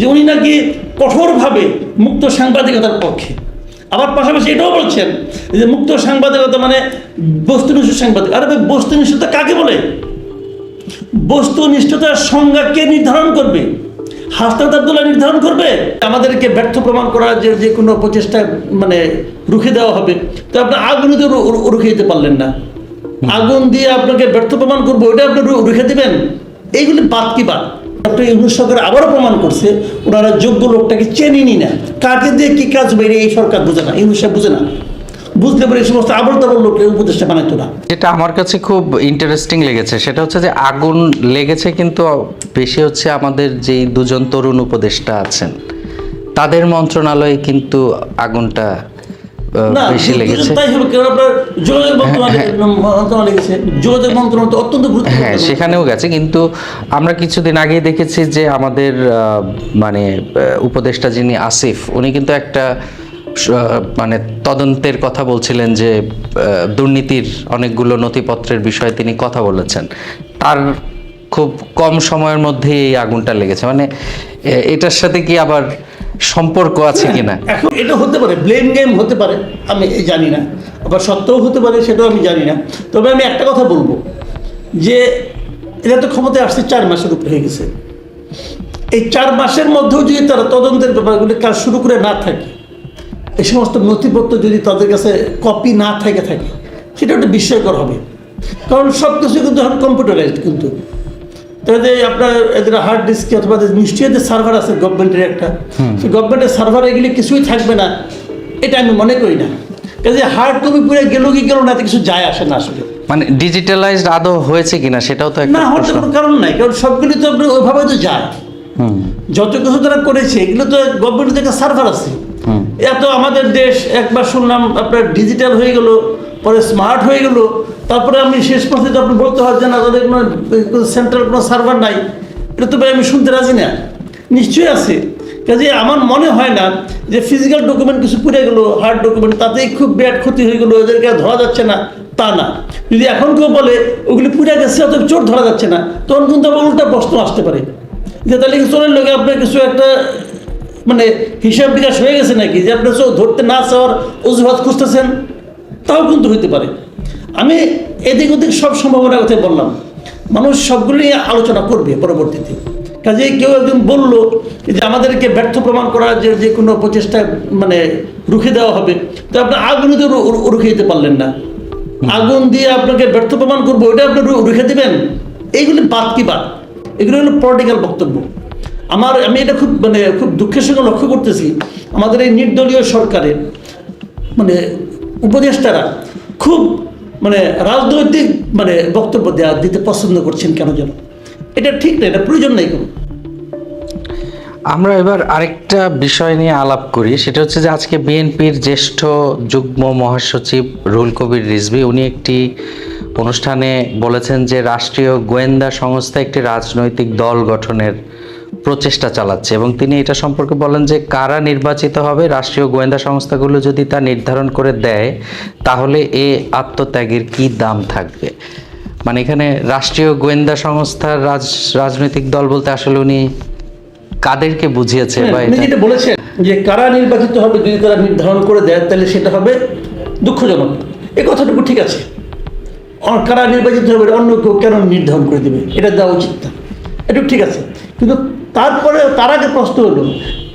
যে উনি নাকি কঠোরভাবে মুক্ত সাংবাদিকতার পক্ষে। আবার পাশাপাশি এটাও বলছেন যে মুক্ত সাংবাদিকতা মানে বস্তুনিষ্ঠ সাংবাদিক। আরে ভাই বস্তুনিষ্ঠতা কাকে বলে? বস্তুনিষ্ঠতার সংজ্ঞা কে নির্ধারণ করবে? হাসনাত আবদুল্লাহ নির্ধারণ করবে? আমাদেরকে ব্যর্থ প্রমাণ করার যে যে কোনো প্রচেষ্টা মানে রুখে দেওয়া হবে তো আপনি আগুনে তো রুখে দিতে পারলেন না। আগুন দিয়ে আপনাকে ব্যর্থ প্রমাণ করব ওটা আপনি রুখে দেবেন? এইগুলি বাদ কি বাদ? ডক্টর ইউনুস সরকার আবারও প্রমাণ করছে, ওনারা যোগ্য লোকটাকে চেনেনি না। কাকে দিয়ে কি কাজ বেরিয়ে এই সরকার বুঝে না, ইউনুস সাহেব বুঝে না। বুঝতে পারে এই সমস্ত আবল তাবল লোককে উপদেষ্টা বানাইতো না। যেটা আমার কাছে খুব ইন্টারেস্টিং লেগেছে, সেটা হচ্ছে যে আগুন লেগেছে কিন্তু বেশি হচ্ছে আমাদের যেই দুজন তরুণ উপদেষ্টা আছেন, তাদের মন্ত্রণালয়ে কিন্তু আগুনটা বেশি লেগেছে। তাই হবে কারণ আপনার যোগাযোগ মন্ত্রণালয় মন্ত্রণালয় যোগাযোগ মন্ত্রণালয় অত্যন্ত গুরুত্বপূর্ণ। হ্যাঁ সেখানেও গেছে কিন্তু আমরা কিছুদিন আগে দেখেছি যে আমাদের মানে উপদেষ্টা যিনি আসিফ উনি কিন্তু একটা মানে তদন্তের কথা বলছিলেন যে দুর্নীতির অনেকগুলো নথিপত্রের বিষয়ে তিনি কথা বলেছেন। তার খুব কম সময়ের মধ্যে এই আগুনটা লেগেছে। মানে এটার সাথে কি আবার সম্পর্ক আছে কিনা? এখন এটা হতে পারে ব্লেম গেম হতে পারে আমি জানি না। আবার সত্যও হতে পারে সেটাও আমি জানি না। তবে আমি একটা কথা বলব যে এরা তো ক্ষমতায় আসছে চার মাসের উপরে হয়ে গেছে। এই চার মাসের মধ্যেও যদি তারা তদন্তের ব্যাপারগুলি কাজ শুরু করে না থাকে এই সমস্ত নথিপত্র যদি তাদের কাছে কপি না থেকে থাকে সেটা একটা বিস্ময়কর হবে। কারণ সব কিছু কিন্তু এখন কম্পিউটারাইজড কিন্তু। তাহলে আপনার এদের হার্ড ডিস্কে অথবা নিশ্চয়ই এদের সার্ভার আছে গভর্নমেন্টের একটা সেই গভর্নমেন্টের সার্ভার এগুলি কিছুই থাকবে না। এটা আমি মনে করি না। কাজে হার্ড কপি পুরো গেল কি গেল না কিছু যায় আসে না আসলে। মানে ডিজিটালাইজড আদৌ হয়েছে কিনা সেটাও তো না হওয়ার কোনো কারণ নাই কারণ সবগুলি তো আপনার ওইভাবে তো যায়। যত কিছু তারা করেছে এগুলো তো গভর্নমেন্টের একটা সার্ভার আছে। এত আমাদের দেশ একবার শুনলাম আপনার ডিজিটাল হয়ে গেল পরে স্মার্ট হয়ে গেল। তারপরে আমি শেষ পর্যন্ত আপনি বলতে হয় যে না, তাদের কোনো সেন্ট্রাল কোনো সার্ভার নাই। এটা তো ভাই আমি শুনতে রাজি না। নিশ্চয়ই আছে। কাজে আমার মনে হয় না যে ফিজিক্যাল ডকুমেন্ট কিছু পুড়ে গেলো হার্ড ডকুমেন্ট তাতেই খুব ব্যাড ক্ষতি হয়ে গেলো, এদেরকে আর ধরা যাচ্ছে না, তা না। যদি এখন কেউ বলে, ওগুলি পুড়ে গেছে অত চোর ধরা যাচ্ছে না, তখন কিন্তু আবার উল্টা প্রশ্ন আসতে পারে। যে তাহলে চোরের লোকে আপনার কিছু একটা মানে হিসাব বিকাশ হয়ে গেছে নাকি? যে আপনি চোর ধরতে না চাওয়ার অজুহাত খুঁজতেছেন? তাও কিন্তু হইতে পারে। আমি এদিক ওদিক সব সম্ভাবনার কথা বললাম। মানুষ সবগুলো নিয়ে আলোচনা করবে পরবর্তীতে। কাজেই কেউ একজন বলল যে আমাদেরকে ব্যর্থ প্রমাণ করার যে যে কোনো প্রচেষ্টা মানে রুখে দেওয়া হবে। তো আপনি আগুনে তো রুখে দিতে পারলেন না। আগুন দিয়ে আপনাকে ব্যর্থ প্রমাণ করব ওটা আপনি রুখে দেবেন? এইগুলি বাদ কি বাদ? এগুলো হলো পলিটিক্যাল বক্তব্য। আমার আমি এটা খুব মানে খুব দুঃখের সঙ্গে লক্ষ্য করতেছি। আমাদের এই নির্দলীয় সরকারের মানে উপদেষ্টারা খুব মানে রাজনৈতিক মানে বক্তব্য দেওয়া দিতে পছন্দ করছেন কেন যেন? এটা ঠিক না, এটা প্রয়োজন নেই কোনো। আমরা এবার আরেকটা বিষয় নিয়ে আলাপ করি, সেটা হচ্ছে যে আজকে বিএনপির জ্যেষ্ঠ যুগ্ম মহাসচিব রুল কবির রিজভি, উনি একটি অনুষ্ঠানে বলেছেন যে রাষ্ট্রীয় গোয়েন্দা সংস্থা একটি রাজনৈতিক দল গঠনের প্রচেষ্টা চালাচ্ছে এবং তিনি এটা সম্পর্কে বলেন যে কারা নির্বাচিত হবে রাষ্ট্রীয় গোয়েন্দা সংস্থাগুলো যদি তা নির্ধারণ করে দেয় তাহলে এ আত্মত্যাগের কি দাম থাকবে? মানে এখানে রাষ্ট্রীয় গোয়েন্দা সংস্থার রাজ রাজনৈতিক দল বলতে আসলে উনি কাদেরকে বুঝিয়েছে বা হ্যাঁ, এটা যেটা বলেছেন যে কারা নির্বাচিত হবে যদি তারা নির্ধারণ করে দেয় তাহলে সেটা হবে দুঃখজনক। এই কথাটুকু ঠিক আছে। কারা নির্বাচিত হবে অন্য কেউ কেন নির্ধারণ করে দেবে? এটা দেওয়া উচিত না। এটা ঠিক আছে। কিন্তু তারপরে তার আগে প্রশ্ন হলো,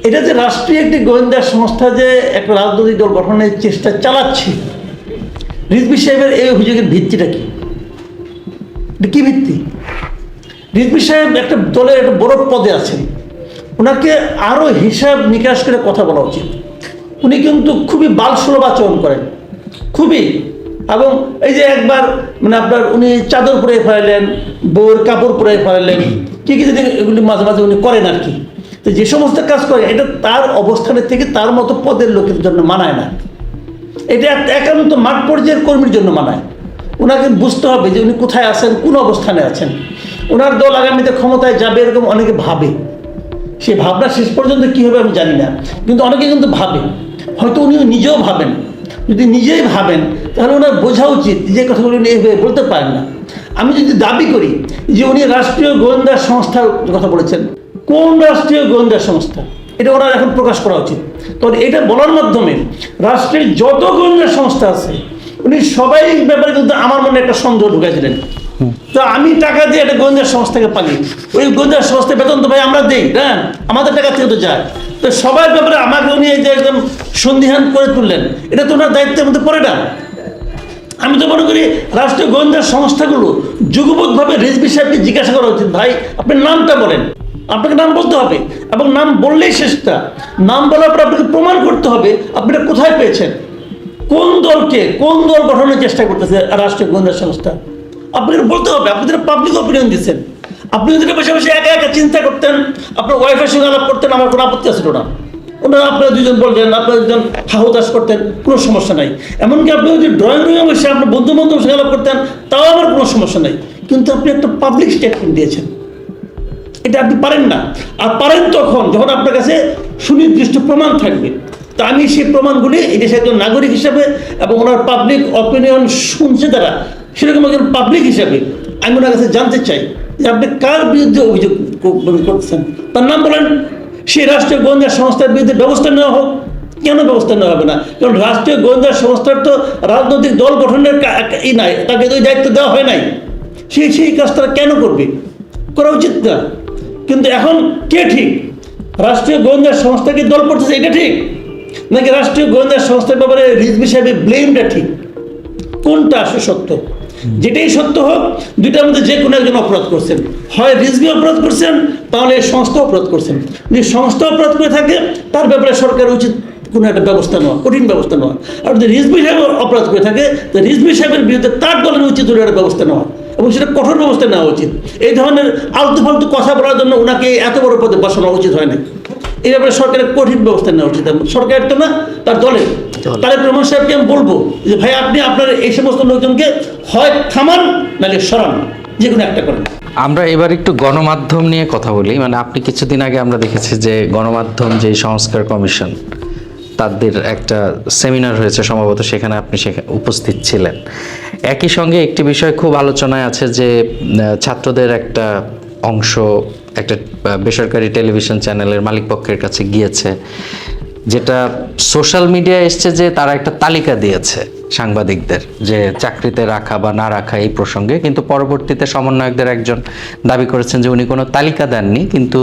এটা যে রাষ্ট্রীয় একটি গোয়েন্দা সংস্থা যে একটা রাজনৈতিক দল গঠনের চেষ্টা চালাচ্ছে রিজবি সাহেবের এই অভিযোগের ভিত্তিটা কি? এটা কি ভিত্তি? রিজবি সাহেব একটা দলের একটা বড় পদে আছেন, ওনাকে আরও হিসাব নিকাশ করে কথা বলা উচিত। উনি কিন্তু খুবই বালসুলভ আচরণ করেন, খুবই এবং এই যে একবার মানে আপনার উনি চাদর পরে ফেলালেন বউয়ের কাপড় পরে ফেলালেন কি কি যদি এগুলি মাঝে মাঝে উনি করেন আর কি। তো যে সমস্ত কাজ করে, এটা তার অবস্থানের থেকে তার মতো পদের লোকের জন্য মানায় না। এটা একান্ত মাঠ পর্যায়ের কর্মীর জন্য মানায়। ওনাকে বুঝতে হবে যে উনি কোথায় আছেন, কোন অবস্থানে আছেন। ওনার দল আগামীতে ক্ষমতায় যাবে এরকম অনেকে ভাবে। সে ভাবনা শেষ পর্যন্ত কী হবে আমি জানি না। কিন্তু অনেকে কিন্তু ভাবে। হয়তো উনি নিজেও ভাবেন। যদি নিজেই ভাবেন তাহলে ওনার বোঝা উচিত যে কথাগুলো উনি এভাবে বলতে পারেন না। আমি যদি দাবি করি যে উনি রাষ্ট্রীয় গোয়েন্দা সংস্থার কথা বলেছেন কোন রাষ্ট্রীয় গোয়েন্দা সংস্থা? এটা ওনার এখন প্রকাশ করা উচিত। তবে এটা বলার মাধ্যমে রাষ্ট্রের যত গোয়েন্দা সংস্থা আছে উনি সবাই ব্যাপারে কিন্তু আমার মনে একটা সন্দেহ ঢুকেছিলেন তো আমি টাকা দিয়ে একটা গোয়েন্দা সংস্থাকে পালি ওই গোয়েন্দা সংস্থার বেতন তো ভাই আমরা দিই হ্যাঁ আমাদের টাকা থেকে তো যায়। তো সবার ব্যাপারে আমাকে উনি এই যে একদম সন্দিহান করে তুললেন এটা তো ওনার দায়িত্বের মধ্যে পড়ে না। আমি তো মনে করি রাষ্ট্রীয় গোয়েন্দা সংস্থাগুলো যুগপথভাবে রেজবি সাহেবকে জিজ্ঞাসা করা উচিত। ভাই, আপনার নামটা বলেন। আপনাকে নাম বলতে হবে এবং নাম বললেই শেষটা নাম বলার পর আপনাকে প্রমাণ করতে হবে আপনি এটা কোথায় পেয়েছেন। কোন দলকে কোন দল গঠনের চেষ্টা করতেছে রাষ্ট্রীয় গোয়েন্দা সংস্থা। আপনাকে বলতে হবে, আপনি যেটা পাবলিক অপিনিয়ন দিচ্ছেন। আপনি যদি বসে বসে একা একা চিন্তা করতেন, আপনার ওয়াইফের সঙ্গে আলাপ করতেন, আমার কোনো আপত্তি আসলো না। ওনারা আপনারা দুজন বললেন, আপনারা দুজন হাহুতাস করতেন, কোনো সমস্যা নাই। এমনকি আপনি যদি ড্রয়িং রুমে বসে আপনার বন্ধু বান্ধব সঙ্গে করতেন, তাও আমার কোনো সমস্যা নাই। কিন্তু আপনি একটা পাবলিক স্টেটমেন্ট দিয়েছেন। এটা আপনি পারেন না। আর পারেন তখন যখন আপনার কাছে সুনির্দিষ্ট প্রমাণ থাকবে। তা আমি সেই প্রমাণগুলি দেশের একজন নাগরিক হিসাবে এবং ওনার পাবলিক অপিনিয়ন শুনছে তারা সেরকম একজন পাবলিক হিসাবে আমি ওনার কাছে জানতে চাই যে আপনি কার বিরুদ্ধে অভিযোগ করতেছেন। তার নাম বলেন সেই রাষ্ট্রীয় গোয়েন্দা সংস্থার বিরুদ্ধে ব্যবস্থা নেওয়া হোক। কেন ব্যবস্থা নেওয়া হবে না? কারণ রাষ্ট্রীয় গোয়েন্দা সংস্থার তো রাজনৈতিক দল গঠনের ই নাই, তাকে তো দায়িত্ব দেওয়া হয় নাই। সেই সেই কাজটা কেন করবে? করা উচিত না। কিন্তু এখন কে ঠিক? রাষ্ট্রীয় গোয়েন্দা সংস্থাকে দল করতেছে, এটা ঠিক? নাকি রাষ্ট্রীয় গোয়েন্দা সংস্থার ব্যাপারে রিজবি সাহেবের ব্লেমটা ঠিক? কোনটা আসলে সত্য? যেটাই সত্য হোক, দুইটার মধ্যে যে কোনো একজন অপরাধ করছেন। হয় রিজবি অপরাধ করছেন, তাহলে সংস্থা অপরাধ করছেন। যদি সংস্থা অপরাধ করে থাকে, তার ব্যাপারে সরকার উচিত কোনো একটা ব্যবস্থা নেওয়া, কঠিন ব্যবস্থা নেওয়া। আর যদি রিজবি সাহেব অপরাধ করে থাকে, তো রিজবি সাহেবের বিরুদ্ধে তার দলের উচিত একটা ব্যবস্থা নেওয়া এবং সেটা কঠোর ব্যবস্থা নেওয়া উচিত। এই ধরনের আলতু ফালতু কথা বলার জন্য ওনাকে এত বড় পদে বসানো উচিত হয় না এই ব্যাপারে সরকারের কঠিন ব্যবস্থা নেওয়া উচিত। সরকারের তো না তার দলের তারেক রহমান সাহেবকে আমি বলব যে ভাই আপনি আপনার এই সমস্ত লোকজনকে হয় থামান নাহলে সরান। যে কোনো একটা করেন। আমরা এবার একটু গণমাধ্যম নিয়ে কথা বলি। মানে আপনি কিছুদিন আগে আমরা দেখেছি যে গণমাধ্যম যে সংস্কার কমিশন তাদের একটা সেমিনার হয়েছে সম্ভবত সেখানে আপনি সেখানে উপস্থিত ছিলেন। একই সঙ্গে একটি বিষয় খুব আলোচনায় আছে যে ছাত্রদের একটা অংশ একটা বেসরকারি টেলিভিশন চ্যানেলের মালিকপক্ষের কাছে গিয়েছে, যেটা সোশ্যাল মিডিয়ায় এসছে যে তারা একটা তালিকা দিয়েছে সাংবাদিকদের যে চাকরিতে রাখা বা না রাখা এই প্রসঙ্গে, কিন্তু পরবর্তীতে সমন্বয়কদের একজন দাবি করেছেন যে উনি কোনো তালিকা দেননি, কিন্তু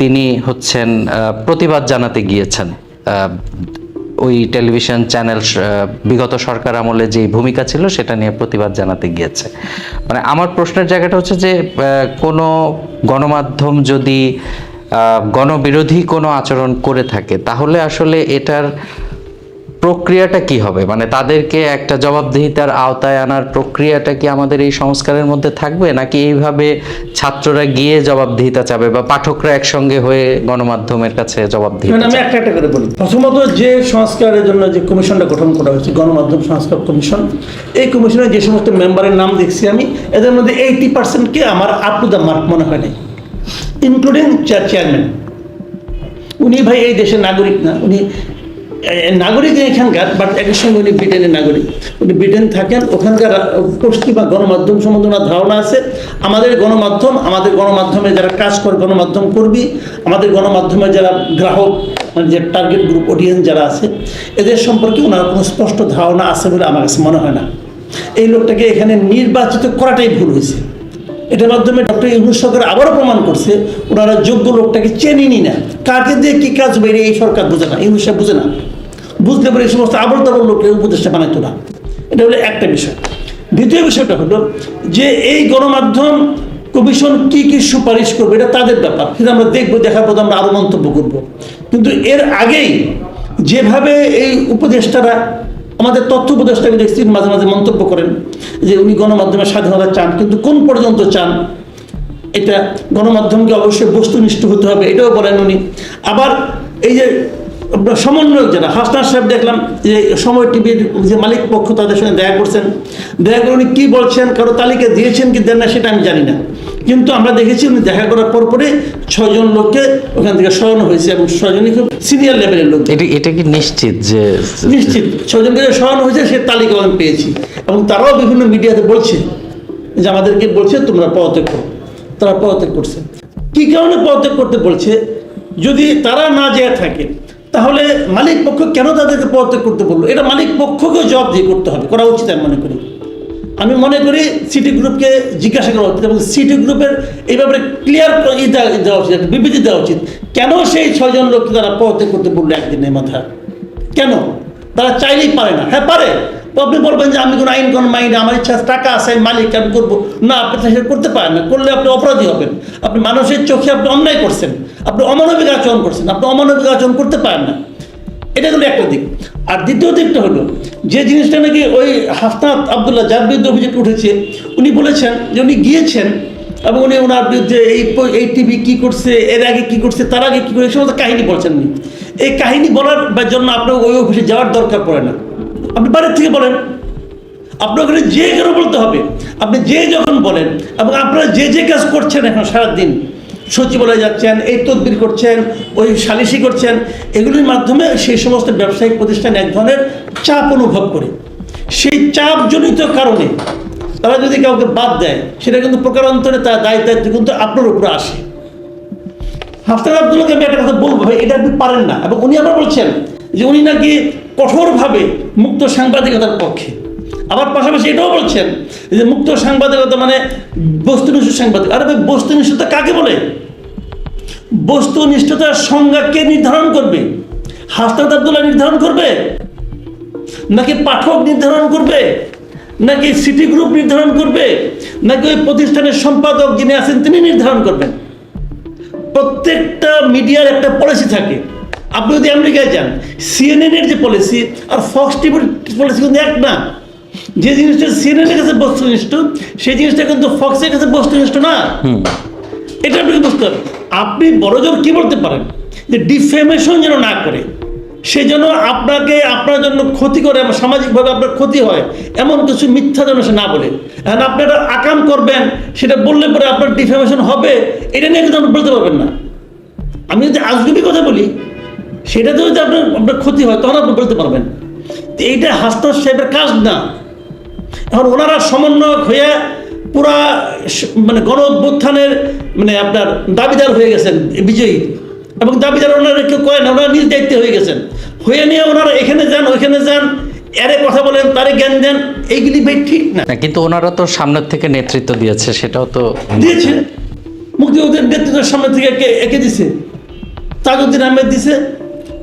তিনি হচ্ছেন প্রতিবাদ জানাতে গিয়েছেন ওই টেলিভিশন চ্যানেল বিগত সরকার আমলে যে ভূমিকা ছিল সেটা নিয়ে প্রতিবাদ জানাতে গিয়েছে। মানে আমার প্রশ্নের জায়গাটা হচ্ছে যে কোনো গণমাধ্যম যদি গণবিরোধী কোনো আচরণ করে থাকে, তাহলে আসলে এটার প্রক্রিয়াটা কি হবে? মানে তাদেরকে একটা জবাবদিহিতার আওতায় আনার প্রক্রিয়াটা কি আমাদের এই সংস্কারের মধ্যে থাকবে? নাকি এইভাবে ছাত্ররা গিয়ে জবাবদিহিতা চাবে বা পাঠকরা একসঙ্গে হয়ে গণমাধ্যমের কাছে জবাবদিহিতা মানে আমি একটা একটা করে বলি। প্রথমত যে সংস্কারের জন্য যে কমিশনটা গঠন করা হয়েছে গণমাধ্যম সংস্কার কমিশন এই কমিশনের যে সমস্ত মেম্বারের নাম দেখছি আমি এদের মধ্যে এইটি পার্সেন্টকে আমার আপ টু দ্য মার্ক মনে হয় নাই ইনক্লুডিং চেয়ারম্যান উনি ভাই এই দেশের নাগরিক না উনি নাগরিক এখানকার বাট একই সঙ্গে উনি ব্রিটেনের নাগরিক। উনি ব্রিটেন থাকেন ওখানকার আহ, পশ্চিমা গণমাধ্যম সম্বন্ধে ওনার ধারণা আছে। আমাদের গণমাধ্যম আমাদের গণমাধ্যমে যারা কাজ করে গণমাধ্যম কর্মী আমাদের গণমাধ্যমে যারা গ্রাহক মানে যে টার্গেট গ্রুপ অডিয়েন্স যারা আছে এদের সম্পর্কে ওনার কোনো স্পষ্ট ধারণা আছে বলে আমার কাছে মনে হয় না। এই লোকটাকে এখানে নির্বাচিত করাটাই ভুল হয়েছে। এটার মাধ্যমে ডক্টর ইউনুস সরকার আবারও প্রমাণ করছে ওনারা যোগ্য লোকটাকে চেনেনি না কাকে দিয়ে কি কাজ বেরিয়ে এই সরকার বোঝে না ইউনুস বোঝে না। বুঝতে পারে এই সমস্ত আবল তাবল লোককে উপদেষ্টা বানাইতো না। এটা হলো একটা বিষয়। দ্বিতীয় বিষয়টা হলো যে এই গণমাধ্যম কমিশন কি কি সুপারিশ করবে, এটা তাদের ব্যাপার। সেটা আমরা দেখব, দেখার পর আমরা আরও মন্তব্য করব। কিন্তু এর আগেই যেভাবে এই উপদেষ্টারা, আমাদের তথ্য উপদেষ্টা আমি দেখছি, মাঝে মাঝে মন্তব্য করেন যে উনি গণমাধ্যমের স্বাধীনতা চান, কিন্তু কোন পর্যন্ত চান, এটা গণমাধ্যমকে অবশ্যই বস্তুনিষ্ঠ হতে হবে, এটাও বলেন উনি। আবার এই যে সমন্বয়ক যারা হাসনার সাহেব দেখলাম যে সময় টিভির যে মালিক পক্ষ তাদের সঙ্গে দেখা করছেন। দেখা করে উনি কী বলছেন কারও তালিকা দিয়েছেন কি দেন না সেটা আমি জানি না। কিন্তু আমরা দেখেছি উনি দেখা করার পর পরে ছয়জন লোককে ওখান থেকে সরানো হয়েছে এবং ছয়জনই খুব সিনিয়র লেভেলের লোক। এটা এটা কি নিশ্চিত যে নিশ্চিত। ছজনকে যে সরানো হয়েছে সে তালিকা আমি পেয়েছি। এবং তারাও বিভিন্ন মিডিয়াতে বলছে যে আমাদেরকে বলছে তোমরা পদত্যাগ করো। তারা পদত্যাগ করছে। কি কারণে পদত্যাগ করতে বলছে? যদি তারা না যেয়ে থাকে তাহলে মালিক পক্ষ কেন তাদেরকে পদত্যাগ করতে বলল? এটা মালিক পক্ষকেও জবাব দিয়ে করতে হবে, করা উচিত আমি মনে করি। আমি মনে করি সিটি গ্রুপকে জিজ্ঞাসা করা উচিত এবং সিটি গ্রুপের এই ব্যাপারে ক্লিয়ার দেওয়া উচিত বিবৃতি দেওয়া উচিত। কেন সেই ছয়জন লোককে তারা পদত্যাগ করতে বলল একদিনের মাথায়? কেন? তারা চাইলেই পারে না। হ্যাঁ পারে। আপনি বলবেন যে আমি কোনো আইন কোন মাইনে আমার ইচ্ছা টাকা আছে মালিক, আমি করব। না, আপনি সেটা করতে পারেন না। করলে আপনি অপরাধী হবেন। আপনি মানুষের চোখে আপনি অন্যায় করছেন। আপনি অমানবিক আচরণ করছেন। আপনি অমানবিক আচরণ করতে পারেন না। এটা হলো একটা দিক। আর দ্বিতীয় দিকটা হলো, যে জিনিসটা নাকি ওই হাফনাত আবদুল্লাহ যার বিরুদ্ধে অভিযোগ উঠেছে, উনি বলেছেন যে উনি গিয়েছেন এবং উনি ওনার বিরুদ্ধে এই এই টিভি কী করছে, এর আগে কী করছে, তার আগে কী করে, এই সমস্ত কাহিনী বলছেন এই কাহিনী বলার জন্য আপনার ওই অফিসে যাওয়ার দরকার পড়ে না। আপনি বাড়ির থেকে বলেন। আপনার ওখানে যে কেন বলতে হবে? আপনি যে যখন বলেন, এবং আপনারা যে যে কাজ করছেন এখন সারাদিন, সচিবালয়ে যাচ্ছেন, এই তদবির করছেন, ওই সালিশি করছেন, এগুলির মাধ্যমে সেই সমস্ত ব্যবসায়িক প্রতিষ্ঠান এক ধরনের চাপ অনুভব করে। সেই চাপজনিত কারণে তারা যদি কাউকে বাদ দেয়, সেটা কিন্তু প্রকারান্তরে তার দায় দায়িত্ব কিন্তু আপনার উপরে আসে। হাফতার আব্দুল্লাহকে আমি একটা কথা বলব ভাই, এটা আপনি পারেন না। এবং উনি আবার বলছেন যে উনি নাকি কঠোরভাবে মুক্ত সাংবাদিকতার পক্ষে। আবার পাশাপাশি এটাও বলছেন যে মুক্ত সাংবাদিকতা মানে বস্তুনিষ্ঠ সাংবাদিক। আরে ভাই, বস্তুনিষ্ঠতা কাকে বলে? বস্তুনিষ্ঠতার সংজ্ঞা কে নির্ধারণ করবে? হাফতার আব্দুল্লাহ নির্ধারণ করবে? নাকি পাঠক নির্ধারণ করবে? নাকি সিটি গ্রুপ নির্ধারণ করবে? নাকি ওই প্রতিষ্ঠানের সম্পাদক যিনি আছেন তিনি নির্ধারণ করবেন? প্রত্যেকটা মিডিয়ার একটা পলিসি থাকে। আপনি যদি আমেরিকায় যান সিএনএন এর যে পলিসি আর ফক্স টিভির পলিসি কিন্তু এক না। যে জিনিসটা সিএনএন এর কাছে বস্তুনিষ্ঠ সেই জিনিসটা কিন্তু ফক্সের কাছে বস্তুনিষ্ঠ না। এটা আপনাকে বুঝতে হবে আপনি বড়জোর কি বলতে পারেন? যে ডিফেমেশন যেন না করে সে যেন আপনাকে আপনার জন্য ক্ষতি করে এবং সামাজিকভাবে আপনার ক্ষতি হয় এমন কিছু মিথ্যা যেন সে না বলে। এখন আপনি এটা আকাম করবেন সেটা বললে পরে আপনার ডিফেমেশন হবে এটা নিয়ে কিন্তু আপনি বলতে পারবেন না। আমি যদি আজগুবি কথা বলি সেটাতে যদি আপনার আপনার ক্ষতি হয় তখন আপনি বলতে পারবেন। তো এইটা সাহেবের কাজ না। এখন ওনারা সমন্বয়ক হয়ে পুরা মানে গণ অভ্যুত্থানের মানে আপনার দাবিদার হয়ে গেছেন বিজয়ী। এবং দাবিদার ওনারা কেউ কয় না ওনারা নিজ দায়িত্বে হয়ে গেছেন। হয়ে নিয়ে ওনারা এখানে যান ওইখানে যান এরে কথা বলেন তারে জ্ঞান দেন এইগুলি ভাই ঠিক না। কিন্তু ওনারা তো সামনের থেকে নেতৃত্ব দিয়েছে সেটাও তো দিয়েছে। মুক্তিযুদ্ধের নেতৃত্বের সামনে থেকে একে একে দিছে। তাজউদ্দিন আহমেদ দিছে।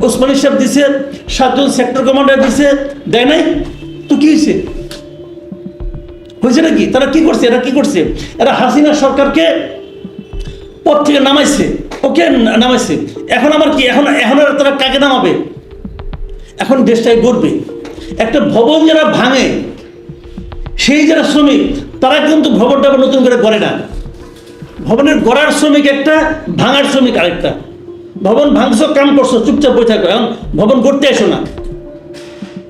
ওসমানী সাহেব দিছে, সাতজন সেক্টর কমান্ডার দিছে, দেয় নাই? তো কি হয়েছে হয়েছে নাকি? তারা কি করছে? এরা কি করছে? এরা হাসিনা সরকারকে পথ থেকে নামাইছে। ওকে নামাইছে। এখন আবার কি? এখন এখন তারা কাকে নামাবে? এখন দেশটাই গড়বে। একটা ভবন যারা ভাঙে, সেই যারা শ্রমিক, তারা কিন্তু ভবনটা নতুন করে গড়ে না। ভবনের গড়ার শ্রমিক একটা, ভাঙার শ্রমিক আরেকটা। ভবন ভাঙছো, কাম করছ, চুপচাপ বসে থাকো, এখন ভবন করতে এসো না।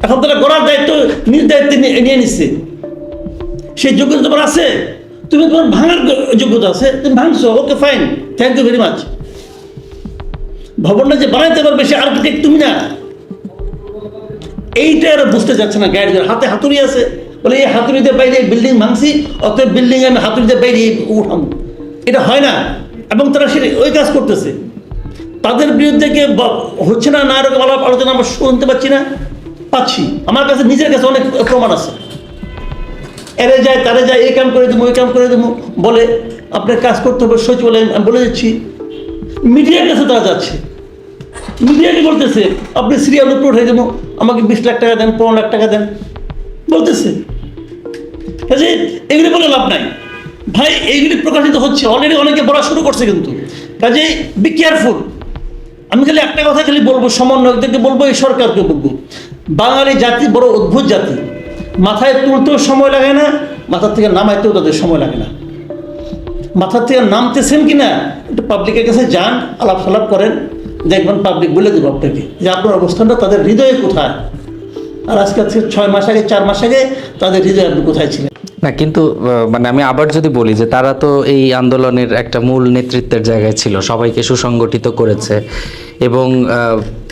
এখন তারা গড়ার দায়িত্ব, নিজ দায়িত্বে নিয়ে- নিচ্ছে। সেই যোগ্যতা তোমার আছে? তুমি তোমার ভাঙার যোগ্যতা আছে? তুমি ভাঙছো, okay fine thank you very much ভবনটা যে বানাইতে পারবে সে আর্কিটেক্ট তুমি না। এইটা আর বুঝতে চাচ্ছে না গাড়ি হাতে হাতুড়ি আছে। বলে, এই হাতুড়িতে বাইরে বিল্ডিং ভাঙছি, অতএব বিল্ডিং আমি হাতুড়িতে বাইরে উঠাম। এটা হয় না। এবং তারা সেটা ওই কাজ করতেছে। তাদের বিরুদ্ধে কে হচ্ছে না না এরকম আলাপ আলোচনা আমরা শুনতে পাচ্ছি না, পাচ্ছি। আমার কাছে, নিজের কাছে অনেক প্রমাণ আছে। এরে যায়, তারে যায়, এই কাম করে দেবো, ওই কাম করে দেবো, বলে, আপনার কাজ করতে হবে সচিবালয় আমি বলে যাচ্ছি মিডিয়ার কাছে তারা যাচ্ছে। মিডিয়াকে বলতেছে? আপনি সিরিয়াল উপরে উঠে দেবো, আমাকে বিশ লাখ টাকা দেন, পনেরো লাখ টাকা দেন। বলতেছে। কাজে এগুলি বলে লাভ নাই। ভাই এইগুলি প্রকাশিত হচ্ছে। অলরেডি অনেকে বলা শুরু করছে কিন্তু। কাজে বি কেয়ারফুল আমি খালি একটা কথা খালি বলব, সমন্বয়কদেরকে বলব, এই সরকারকে বলব। বাঙালি জাতি বড় অদ্ভুত জাতি। মাথায় তুলতেও সময় লাগে না, মাথার থেকে নামাইতেও তাদের সময় লাগে না। মাথার থেকে নামতেছেন কি না একটু পাবলিকের কাছে যান আলাপ সালাপ করেন, দেখবেন পাবলিক বলে দেবো আপনাকে যে আপনার অবস্থানটা তাদের হৃদয়ে কোথায়। আর আজকে ছয় মাস আগে, চার মাস আগে তাদের হৃদয়ে আপনি কোথায় ছিলেন? না, কিন্তু মানে আমি আবার যদি বলি যে তারা তো এই আন্দোলনের একটা মূল নেতৃত্বের জায়গায় ছিল, সবাইকে সুসংগঠিত করেছে এবং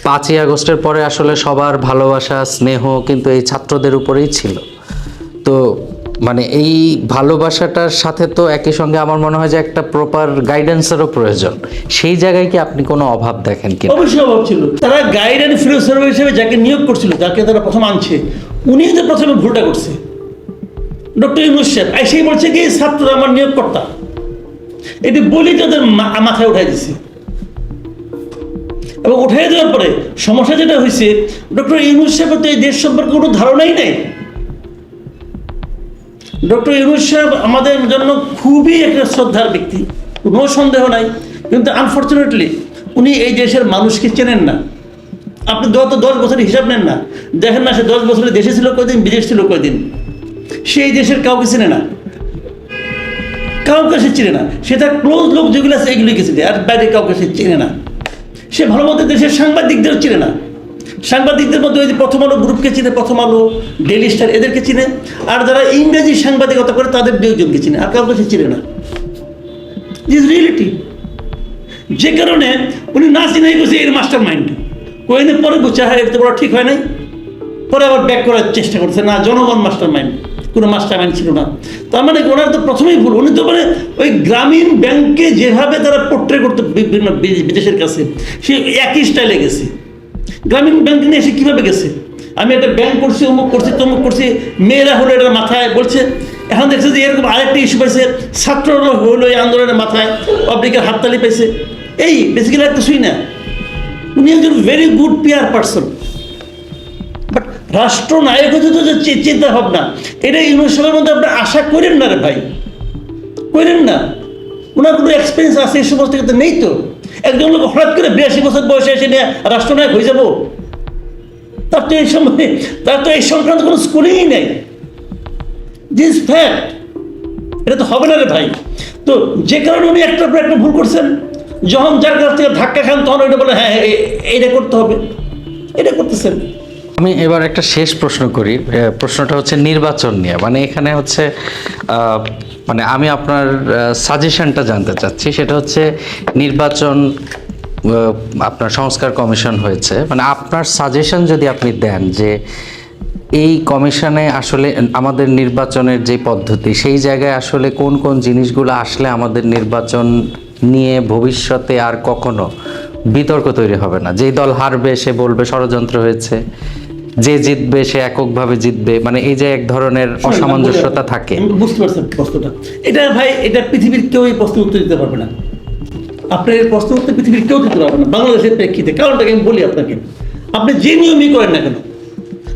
পাঁচই আগস্টের পরে আসলে সবার ভালোবাসা, স্নেহ কিন্তু এই ছাত্রদের উপরেই ছিল। তো মানে এই ভালোবাসাটার সাথে তো একই সঙ্গে আমার মনে হয় যে একটা প্রপার গাইডেন্সেরও প্রয়োজন। সেই জায়গায় কি আপনি কোনো অভাব দেখেন কি অবশ্যই অভাব ছিল। তারা গাইড অ্যান্ড ফিলোসফার হিসেবে যাকে নিয়োগ করছিল, যাকে তারা প্রথম আনছে উনি তো প্রথমে ভুলটা করছে। ডক্টর ইউনুস সাহেব সেই বলছে কি, ছাত্ররা আমার নিয়োগকর্তা। এটি বলি তাদের মাথায় উঠাই দিছে। এবং উঠাই দেওয়ার পরে সমস্যা যেটা হয়েছে ডক্টর ইউনুস সাহেবের তো এই দেশ সম্পর্কে কোনো ধারণাই নেই। ডক্টর ইউনুস সাহেব আমাদের জন্য খুবই একটা শ্রদ্ধার ব্যক্তি, কোনো সন্দেহ নাই। কিন্তু আনফর্চুনেটলি উনি এই দেশের মানুষকে চেনেন না। আপনি গত দশ বছরের হিসাব নেন না। দেখেন না, সে দশ বছরের দেশে ছিল কয়দিন, বিদেশ ছিল কয়দিন। সেই দেশের কাউকে চেনে না। কাউকে সে চিনে না। সে তার ক্লোজ লোক যেগুলো আছে এগুলিকে চিনে? আর বাইরে কাউকে সে চেনে না। সে ভালো মতো দেশের সাংবাদিকদের চিনে না। সাংবাদিকদের মধ্যে ওই যে প্রথম আলো গ্রুপকে চিনে, প্রথম আলো ডেলি স্টার এদেরকে চিনে। আর যারা ইংরেজি সাংবাদিকতা করে, তাদের দুইজনকে চিনে। আর কাউকে সে চিনে না। ইজ রিয়েলিটি যে কারণে উনি না চিনাই গেছে এর মাস্টার মাইন্ড কয়েকদিন পরে বুঝছে হ্যাঁ তো বড় ঠিক হয় নাই। পরে আবার ব্যাক করার চেষ্টা করছে, না, জনগণ মাস্টার মাইন্ড কোনো মাস্টার মাইন্ড ছিল না। তার মানে ওনার তো প্রথমেই ভুল, উনি তো মানে ওই গ্রামীণ ব্যাংকে যেভাবে তারা পোট্রে করতো বিভিন্ন বিদেশের কাছে, সে একই স্টাইলে গেছে। গ্রামীণ ব্যাংক নিয়ে এসে কীভাবে গেছে? আমি একটা ব্যাংক করছি, অমুক করছি, তমুক করছি, মেয়েরা হলো এটার মাথায় বলছে, এখন দেখছে যে এরকম আরেকটা ইস্যু পাইছে, ছাত্ররা হলো এই আন্দোলনের মাথায়, পাবলিকের হাততালি পাইছে। এই বেসিক্যালি একটা শুই না। উনি একজন ভেরি গুড পিয়ার পার্সন রাষ্ট্রনায়ক হতে যে চিন্তা ভাবনা, এটা ইউনিভার্সিটির মধ্যে আপনি আশা করেন না রে ভাই। করেন না। ওনার কোনো এক্সপিরিয়েন্স আছে এই সমস্ত কিন্তু নেই তো। একজন লোক হঠাৎ করে বিরাশি বছর বয়সে এসে নিয়ে রাষ্ট্রনায়ক হয়ে যাব? তার তো এই সময়, তার তো এই সংক্রান্ত কোনো স্কুলেই নেই। দিস ফ্যাক্ট এটা তো হবে না রে ভাই। তো যে কারণে উনি একটার পর একটা ভুল করছেন। যখন যার কাছ থেকে ধাক্কা খান, তখন ওইটা বলে হ্যাঁ এ- এটা করতে হবে। এটা করতেছেন। আমি এবার একটা শেষ প্রশ্ন করি। প্রশ্নটা হচ্ছে নির্বাচন নিয়ে। মানে এখানে হচ্ছে মানে আমি আপনার সাজেশনটা জানতে চাচ্ছি। সেটা হচ্ছে নির্বাচন আপনার সংস্কার কমিশন হয়েছে। মানে আপনার সাজেশন যদি আপনি দেন যে এই কমিশনে আসলে আমাদের নির্বাচনের যে পদ্ধতি, সেই জায়গায় আসলে কোন কোন জিনিসগুলো আসলে আমাদের নির্বাচন নিয়ে ভবিষ্যতে আর কখনো বিতর্ক তৈরি হবে না। যেই দল হারবে, সে বলবে ষড়যন্ত্র হয়েছে। যে জিতবে সে এককভাবে জিতবে মানে এই যে এক ধরনের অসামঞ্জস্যতা থাকে। বুঝতে পারছেন প্রশ্নটা। এটা ভাই এটা পৃথিবীর কেউ এই প্রশ্ন উত্তর দিতে পারবে না। আপনার এই প্রশ্ন উত্তর পৃথিবীর কেউ দিতে পারবে না বাংলাদেশের প্রেক্ষিতে। কারণটাকে আমি বলি আপনাকে। আপনি যে নিয়মই করেন না কেন।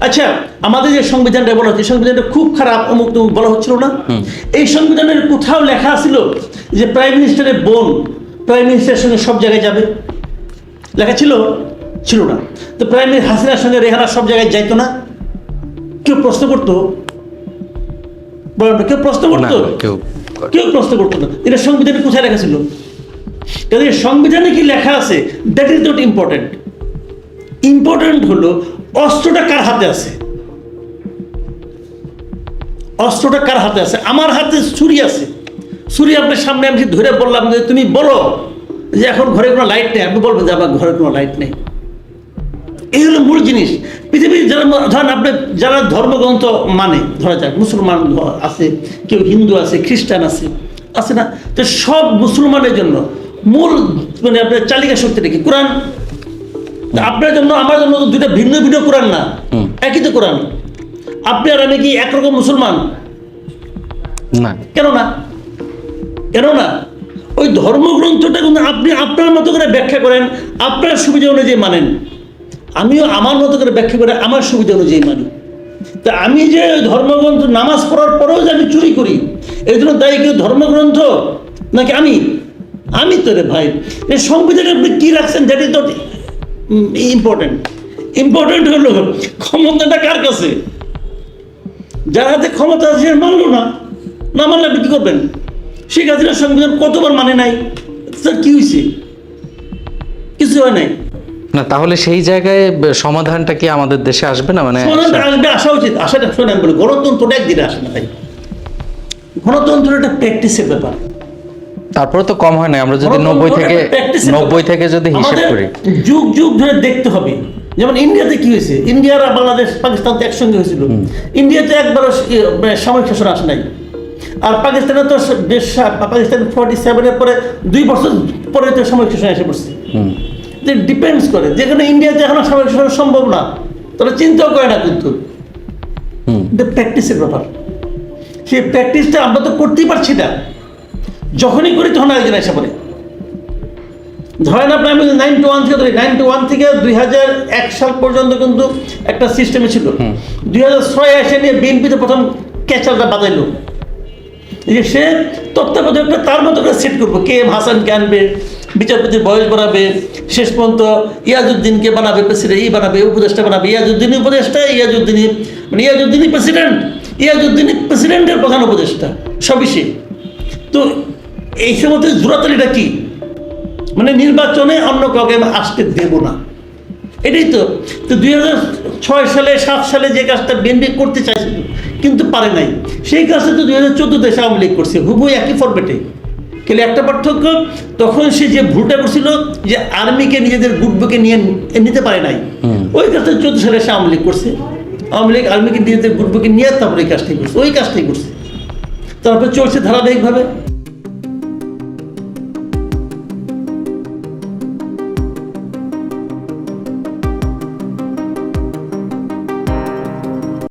আচ্ছা আমাদের যে সংবিধানটা বলা হচ্ছে সংবিধানটা খুব খারাপ অমুক তমুক বলা হচ্ছিল না? এই সংবিধানের কোথাও লেখা ছিল যে প্রাইম মিনিস্টারের বোন প্রাইম মিনিস্টারের সঙ্গে সব জায়গায় যাবে। লেখা ছিল ছিল না। তো প্রাইম মিনিস্টার হাসিনার সঙ্গে রেহানা সব জায়গায় যাইতো না। কেউ প্রশ্ন করতো? বলেন কেউ প্রশ্ন করতো? কেউ কেউ প্রশ্ন করতো না। এটা সংবিধানে কোথায় লেখা ছিল? কাজে সংবিধানে কি লেখা আছে? That is not important important হলো অস্ত্রটা কার হাতে আছে? অস্ত্রটা কার হাতে আছে? আমার হাতে ছুরি আছে। ছুরি আপনার সামনে আমি ধরে বললাম যে তুমি বলো যে এখন ঘরে কোনো লাইট নেই। আপনি বলবেন যে আমার ঘরে কোনো লাইট নেই। এই হলো মূল জিনিস। পৃথিবীর যারা ধরেন আপনি যারা ধর্মগ্রন্থ মানে ধরা যাক মুসলমান আছে কেউ হিন্দু আছে খ্রিস্টান আছে আছে না? তো সব মুসলমানের জন্য মূল মানে আপনার চালিকা শক্তিটা কি? কোরআন। আপনার জন্য আমার জন্য দুইটা ভিন্ন ভিন্ন কোরআন না। একই তো কোরআন। আপনি আর আমি কি একরকম মুসলমান? না। কেন না? কেন না? ওই ধর্মগ্রন্থটা কিন্তু আপনি আপনার মতো করে ব্যাখ্যা করেন আপনার সুবিধা অনুযায়ী মানেন। আমিও আমার মতো করে ব্যাখ্যা করে আমার সুবিধা অনুযায়ী মানি। তা আমি যে ধর্মগ্রন্থ নামাজ পড়ার পরেও যে আমি চুরি করি, এই জন্য দায়ী কেউ ধর্মগ্রন্থ? নাকি আমি? আমি তো রে ভাই, এই সংবিধানে আপনি কী রাখছেন ইজ নট ইম্পর্টেন্ট ইম্পর্টেন্ট হলো ক্ষমতাটা কার কাছে? যার হাতে ক্ষমতা আছে মানলো না। না মানলে আপনি কী করবেন? শেখ হাসিনার সংবিধান কতবার মানে নাই? স্যার, কী হয়েছে কিছু হয় নাই। না তাহলে সেই জায়গায় সমাধানটা কি আমাদের দেশে আসবে না? মানে আসবে আসা উচিত। আসাটা শোনেন বলে গণতন্ত্রটা একদিনে আসে না ভাই। গণতন্ত্র একটা প্র্যাকটিসের ব্যাপার। তারপরে তো কম হয় না আমরা যদি নব্বই থেকে নব্বই থেকে যদি হিসেব করি। যুগ যুগ ধরে দেখতে হবে। যেমন ইন্ডিয়াতে কি হয়েছে? ইন্ডিয়ার আর বাংলাদেশ পাকিস্তান তো একসঙ্গে হয়েছিল। ইন্ডিয়াতে একবারও মানে সামরিক শাসন আসে নাই। আর পাকিস্তানে তো পাকিস্তান ফর্টি সেভেনের পরে দুই বছর পরে তো সামরিক শাসন এসে পড়ছে। যে ডিপেন্ডস করে। যেখানে ইন্ডিয়াতে এখনও সামরিক শাসন সম্ভব না। তারা চিন্তাও করে না কিন্তু। প্র্যাকটিসের ব্যাপার। সেই প্র্যাকটিসটা আমরা তো করতেই পারছি না। যখনই করি তখন একজন এসে পড়ে। ধরেন আপনি আমি নাইনটি ওয়ান থেকে ধরি। নাইনটি ওয়ান থেকে দুই হাজার এক সাল পর্যন্ত কিন্তু একটা সিস্টেমে ছিল। দুই হাজার ছয় এসে নিয়ে বিএনপিতে প্রথম ক্যাচারটা বাজাইলো। এই যে সে তত্ত্বাবধায়কটা তার মতো করে সেট করব। কে এম হাসানকে আনবে? বিচারপতির বয়স বাড়াবে, শেষ পর্যন্ত ইয়াজউদ্দিনকে বানাবে প্রেসিডেন্ট ই বানাবে উপদেষ্টা বানাবে। ইয়াজউদ্দিনই উপদেষ্টা, ইয়াজউদ্দিনই মানে ইয়াজউদ্দিনই প্রেসিডেন্ট ইয়াজউদ্দিনই প্রেসিডেন্টের প্রধান উপদেষ্টা, সবই সে। তো এই সময়তে জোরাতালিটা কি? মানে নির্বাচনে অন্য কাউকে আসতে দেব না। এটাই তো। তো দুই ছয় সালে, সাত সালে যে কাজটা বিএনপি করতে চাইছিল, কিন্তু পারে নাই। সেই কাজটা তো দুই হাজার চোদ্দ দেশে আওয়ামী লীগ করছে হুবু একই ফরম্যাটে কিন্তু একটা পার্থক্য তখন সে যে ভুলটা করছিল যে আর্মিকে নিজেদের গ্রুপকে নিয়ে নিতে পারে নাই ওই কাজটা চোদ্দ সালে সে আওয়ামী লীগ করছে। আওয়ামী লীগ আর্মিকে নিজেদের গ্রুপকে নিয়ে তারপরে এই কাজটাই করছে ওই কাজটাই করছে। তারপরে চলছে ধারাবাহিকভাবে।